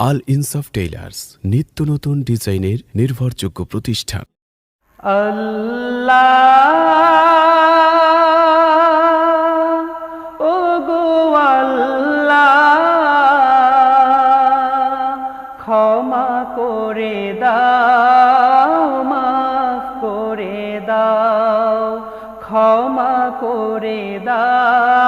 আল ইনসাফ টেইলার্স নিত্য নতুন ডিজাইনের নির্ভরযোগ্য প্রতিষ্ঠান। ক্ষমা করে দাও, মাফ করে দাও, ক্ষমা করে দাও।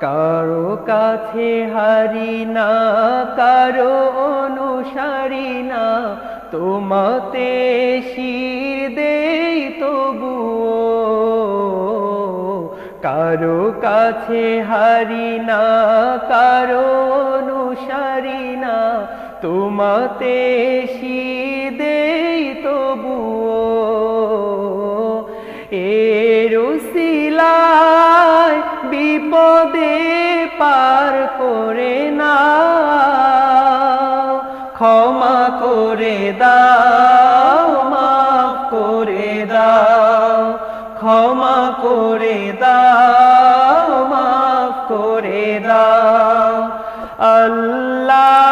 কারও কাছে হারি না, কারও অনুসারী না। তোমাতে শির দেই তবুও। কারও কাছে হারি না, কারও অনুসারী না। তোমাতে শির পার করে না ক্ষমা করে দাও, মাফ করে দাও, ক্ষমা করে দাও, মাফ করে দাও। আল্লাহ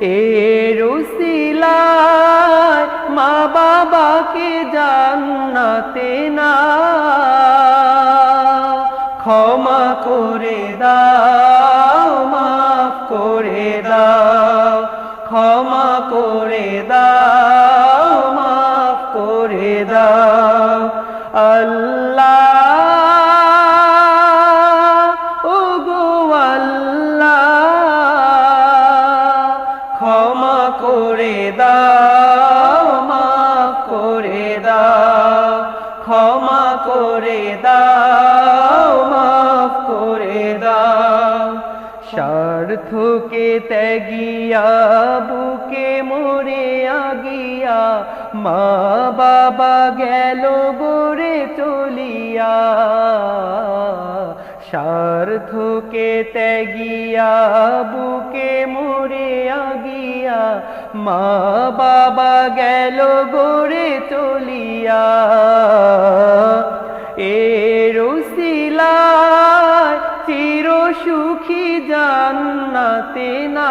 এ রুসিলায় মা বাবাকে জান্নাতে না। ক্ষমা করে দাও মাফ করে দাও। দাও, মাফ করে দাও। স্বার্থকে ত্যাগিয়া, বুকে মরে আগিয়া, মা বাবা গেল গড়ে চলিয়া। স্বার্থকে ত্যাগিয়া, বুকে মরে আগিয়া, মা বাবা গেল গড়ে চলিয়া। এরুসিলায় চির সুখী জান্নাতে না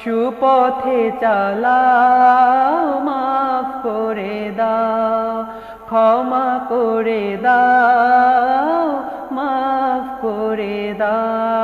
সুপথে চালাও মাফ করে দাও ক্ষমা করে দাও মাফ করে দাও।